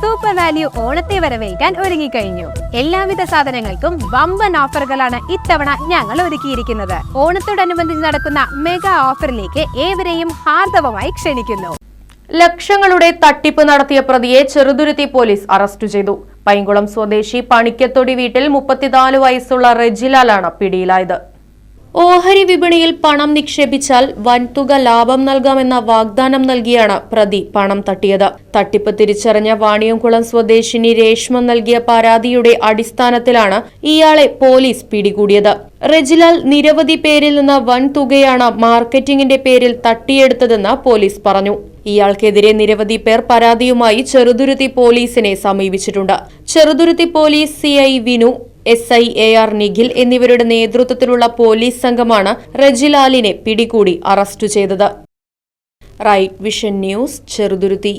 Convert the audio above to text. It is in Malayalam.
സൂപ്പർ വാല്യൂ ഓണത്തെ വരവേൽക്കാൻ ഒരുങ്ങിക്കഴിഞ്ഞു. എല്ലാവിധ സാധനങ്ങൾക്കും വമ്പൻ ഓഫറുകളാണ് ഇത്തവണ ഞങ്ങൾ ഒരുക്കിയിരിക്കുന്നത്. ഓണത്തോടനുബന്ധിച്ച് നടക്കുന്ന മെഗാ ഓഫറിലേക്ക് ഏവരെയും ഹാർദവമായി ക്ഷണിക്കുന്നു. ലക്ഷങ്ങളുടെ തട്ടിപ്പ് നടത്തിയ പ്രതിയെ ചെറുതുരുത്തി പോലീസ് അറസ്റ്റ് ചെയ്തു. പൈങ്കുളം സ്വദേശി പണിക്കത്തൊടി വീട്ടിൽ മുപ്പത്തിനാല് വയസ്സുള്ള റെജിലാലാണ് പിടിയിലായത്. ഓഹരി വിപണിയിൽ പണം നിക്ഷേപിച്ചാൽ വൻതുക ലാഭം നൽകാമെന്ന വാഗ്ദാനം നൽകിയാണ് പ്രതി പണം തട്ടിയത്. തട്ടിപ്പ് തിരിച്ചറിഞ്ഞ വാണിയംകുളം സ്വദേശിനി രേഷ്മ നൽകിയ പരാതിയുടെ അടിസ്ഥാനത്തിലാണ് ഇയാളെ പോലീസ് പിടികൂടിയത്. റെജിലാൽ നിരവധി പേരിൽ നിന്ന് വൻതുകയാണ് മാർക്കറ്റിംഗിന്റെ പേരിൽ തട്ടിയെടുത്തതെന്ന് പോലീസ് പറഞ്ഞു. ഇയാൾക്കെതിരെ നിരവധി പേർ പരാതിയുമായി ചെറുതുരുത്തി പോലീസിനെ സമീപിച്ചിട്ടുണ്ട്. Cheruthuruthy police CI Vinu S I A R Nikhil എന്നിവരുടെ നേതൃത്വത്തിലുള്ള പോലീസ് സംഘമാണ് റജിലാലിനെ പിടികൂടി അറസ്റ്റ് ചെയ്തത്. Right vision news Cheruthuruthy.